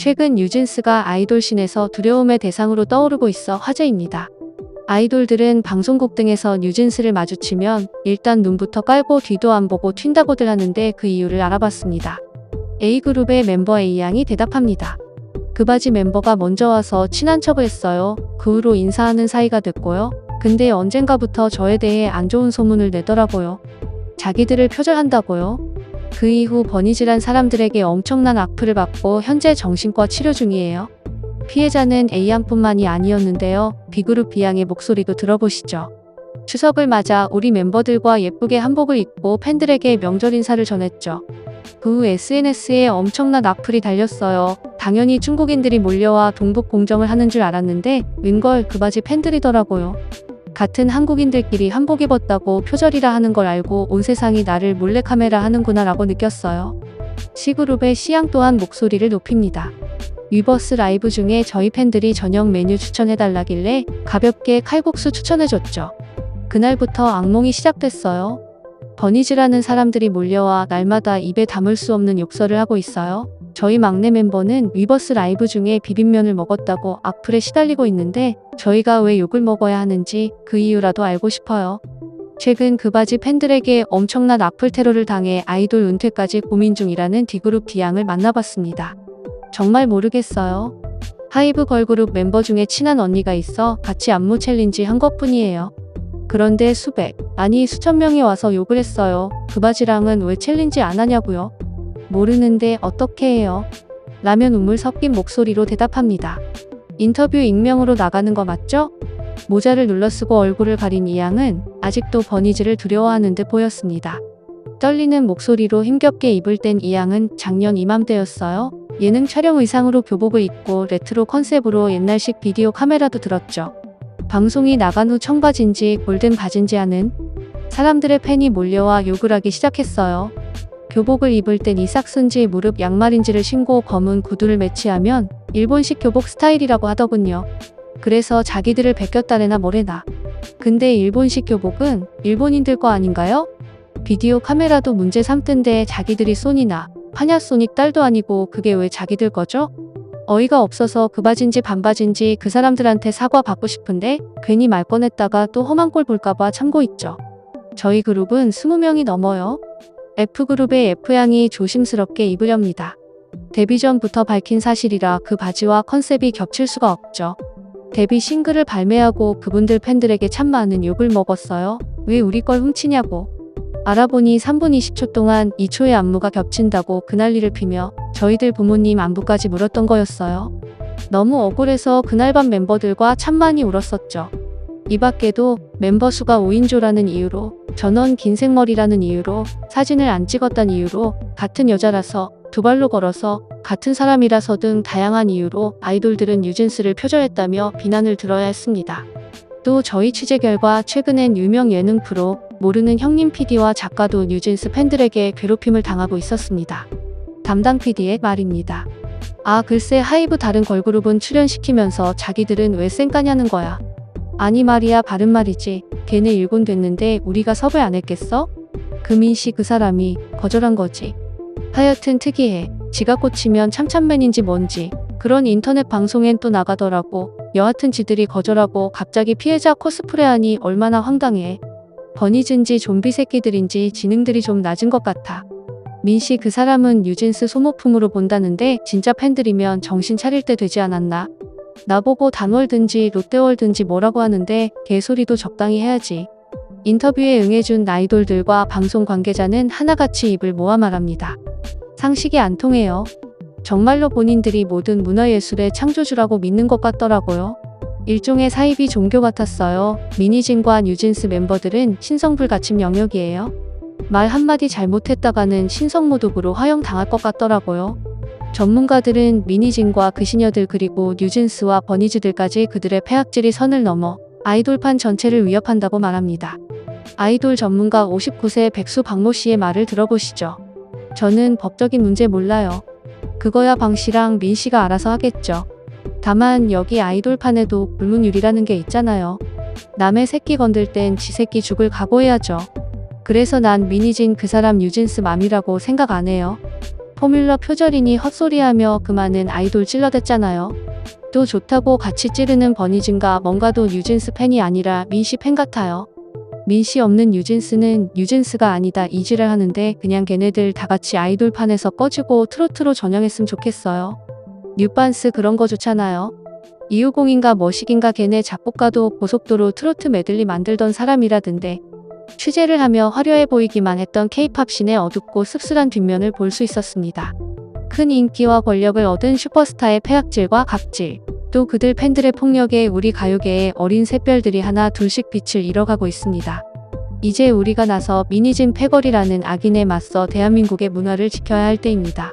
최근 뉴진스가 아이돌신에서 두려움의 대상으로 떠오르고 있어 화제입니다. 아이돌들은 방송국 등에서 뉴진스를 마주치면 일단 눈부터 깔고 뒤도 안 보고 튄다고들 하는데 그 이유를 알아봤습니다. A그룹의 멤버 A양이 대답합니다. 그 바지 멤버가 먼저 와서 친한 척을 했어요. 그 후로 인사하는 사이가 됐고요. 근데 언젠가부터 저에 대해 안 좋은 소문을 내더라고요. 자기들을 표절한다고요. 그 이후 버니즈란 사람들에게 엄청난 악플을 받고 현재 정신과 치료 중이에요. 피해자는 A양뿐만이 아니었는데요. B그룹 B양의 목소리도 들어보시죠. 추석을 맞아 우리 멤버들과 예쁘게 한복을 입고 팬들에게 명절 인사를 전했죠. 그 후 SNS에 엄청난 악플이 달렸어요. 당연히 중국인들이 몰려와 동북 공정을 하는 줄 알았는데 웬걸 그 바지 팬들이더라고요. 같은 한국인들끼리 한복 입었다고 표절이라 하는 걸 알고 온 세상이 나를 몰래카메라 하는구나 라고 느꼈어요. C그룹의 C양 또한 목소리를 높입니다. 위버스 라이브 중에 저희 팬들이 저녁 메뉴 추천해달라길래 가볍게 칼국수 추천해줬죠. 그날부터 악몽이 시작됐어요. 버니즈라는 사람들이 몰려와 날마다 입에 담을 수 없는 욕설을 하고 있어요. 저희 막내 멤버는 위버스 라이브 중에 비빔면을 먹었다고 악플에 시달리고 있는데 저희가 왜 욕을 먹어야 하는지 그 이유라도 알고 싶어요. 최근 그 바지 팬들에게 엄청난 악플 테러를 당해 아이돌 은퇴까지 고민 중이라는 D그룹 D양을 만나봤습니다. 정말 모르겠어요. 하이브 걸그룹 멤버 중에 친한 언니가 있어 같이 안무 챌린지 한 것뿐이에요. 그런데 수백, 아니 수천 명이 와서 욕을 했어요. 그 바지랑은 왜 챌린지 안 하냐고요? 모르는데 어떻게 해요? 라면 우물 섞인 목소리로 대답합니다. 인터뷰 익명으로 나가는 거 맞죠? 모자를 눌러쓰고 얼굴을 가린 이 양은 아직도 버니즈를 두려워하는 듯 보였습니다. 떨리는 목소리로 힘겹게 입을 땐이 양은 작년 이맘때였어요. 예능 촬영 의상으로 교복을 입고 레트로 컨셉으로 옛날식 비디오 카메라도 들었죠. 방송이 나간 후 청바지인지 골든 바지인지 하는 사람들의 팬이 몰려와 욕을 하기 시작했어요. 교복을 입을 땐 이삭순지 무릎 양말인지를 신고 검은 구두를 매치하면 일본식 교복 스타일이라고 하더군요. 그래서 자기들을 베꼈다래나 뭐래나. 근데 일본식 교복은 일본인들 거 아닌가요? 비디오 카메라도 문제 삼던데 자기들이 소니나 파냐소닉 딸도 아니고 그게 왜 자기들 거죠? 어이가 없어서 그 바지인지 반바지인지 그 사람들한테 사과 받고 싶은데 괜히 말 꺼냈다가 또 험한 꼴 볼까봐 참고 있죠. 저희 그룹은 20명이 넘어요. F그룹의 F양이 조심스럽게 입으렵니다. 데뷔 전부터 밝힌 사실이라 그 바지와 컨셉이 겹칠 수가 없죠. 데뷔 싱글을 발매하고 그분들 팬들에게 참 많은 욕을 먹었어요. 왜 우리 걸 훔치냐고. 알아보니 3분 20초 동안 2초의 안무가 겹친다고 그 난리를 피며 저희들 부모님 안부까지 물었던 거였어요. 너무 억울해서 그날 밤 멤버들과 참 많이 울었었죠. 이 밖에도 멤버 수가 5인조라는 이유로 전원 긴 생머리라는 이유로 사진을 안 찍었다는 이유로 같은 여자라서 두 발로 걸어서 같은 사람이라서 등 다양한 이유로 아이돌들은 뉴진스를 표절했다며 비난을 들어야 했습니다. 또 저희 취재 결과 최근엔 유명 예능 프로 모르는 형님 PD와 작가도 뉴진스 팬들에게 괴롭힘을 당하고 있었습니다. 담당 PD의 말입니다. 아 글쎄 하이브 다른 걸그룹은 출연시키면서 자기들은 왜 쌩까냐는 거야. 아니 말이야 바른 말이지. 걔네 일본 됐는데 우리가 섭외 안 했겠어? 금인 씨 그 사람이 거절한 거지. 하여튼 특이해. 지가 꽂히면 참참맨인지 뭔지. 그런 인터넷 방송엔 또 나가더라고. 여하튼 지들이 거절하고 갑자기 피해자 코스프레하니 얼마나 황당해. 버니즈인지 좀비 새끼들인지 지능들이 좀 낮은 것 같아. 민씨 그 사람은 뉴진스 소모품으로 본다는데 진짜 팬들이면 정신 차릴 때 되지 않았나? 나보고 단월든지 롯데월든지 뭐라고 하는데 개소리도 적당히 해야지. 인터뷰에 응해준 아이돌들과 방송 관계자는 하나같이 입을 모아 말합니다. 상식이 안 통해요. 정말로 본인들이 모든 문화예술의 창조주라고 믿는 것 같더라고요. 일종의 사이비 종교 같았어요. 미니진과 뉴진스 멤버들은 신성불가침 영역이에요. 말 한마디 잘못했다가는 신성모독으로 화형당할 것 같더라고요. 전문가들은 미니진과 그 시녀들 그리고 뉴진스와 버니즈들까지 그들의 폐악질이 선을 넘어 아이돌판 전체를 위협한다고 말합니다. 아이돌 전문가 59세 백수 박모 씨의 말을 들어보시죠. 저는 법적인 문제 몰라요. 그거야 방 씨랑 민 씨가 알아서 하겠죠. 다만 여기 아이돌판에도 불문율이라는 게 있잖아요. 남의 새끼 건들 땐 지 새끼 죽을 각오해야죠. 그래서 난 미니진 그 사람 뉴진스 맘이라고 생각 안 해요. 포뮬러 표절이니 헛소리하며 그 많은 아이돌 찔러댔잖아요. 또 좋다고 같이 찌르는 버니진과 뭔가도 뉴진스 팬이 아니라 민씨 팬 같아요. 민씨 없는 뉴진스는 뉴진스가 아니다 이지를 하는데 그냥 걔네들 다 같이 아이돌판에서 꺼지고 트로트로 전향했으면 좋겠어요. 뉴반스 그런 거 좋잖아요. 이유공인가 머시긴가 걔네 작곡가도 고속도로 트로트 메들리 만들던 사람이라던데 취재를 하며 화려해 보이기만 했던 케이팝 씬의 어둡고 씁쓸한 뒷면을 볼 수 있었습니다. 큰 인기와 권력을 얻은 슈퍼스타의 폐악질과 갑질, 또 그들 팬들의 폭력에 우리 가요계의 어린 샛별들이 하나 둘씩 빛을 잃어가고 있습니다. 이제 우리가 나서 미니진 패거리라는 악인에 맞서 대한민국의 문화를 지켜야 할 때입니다.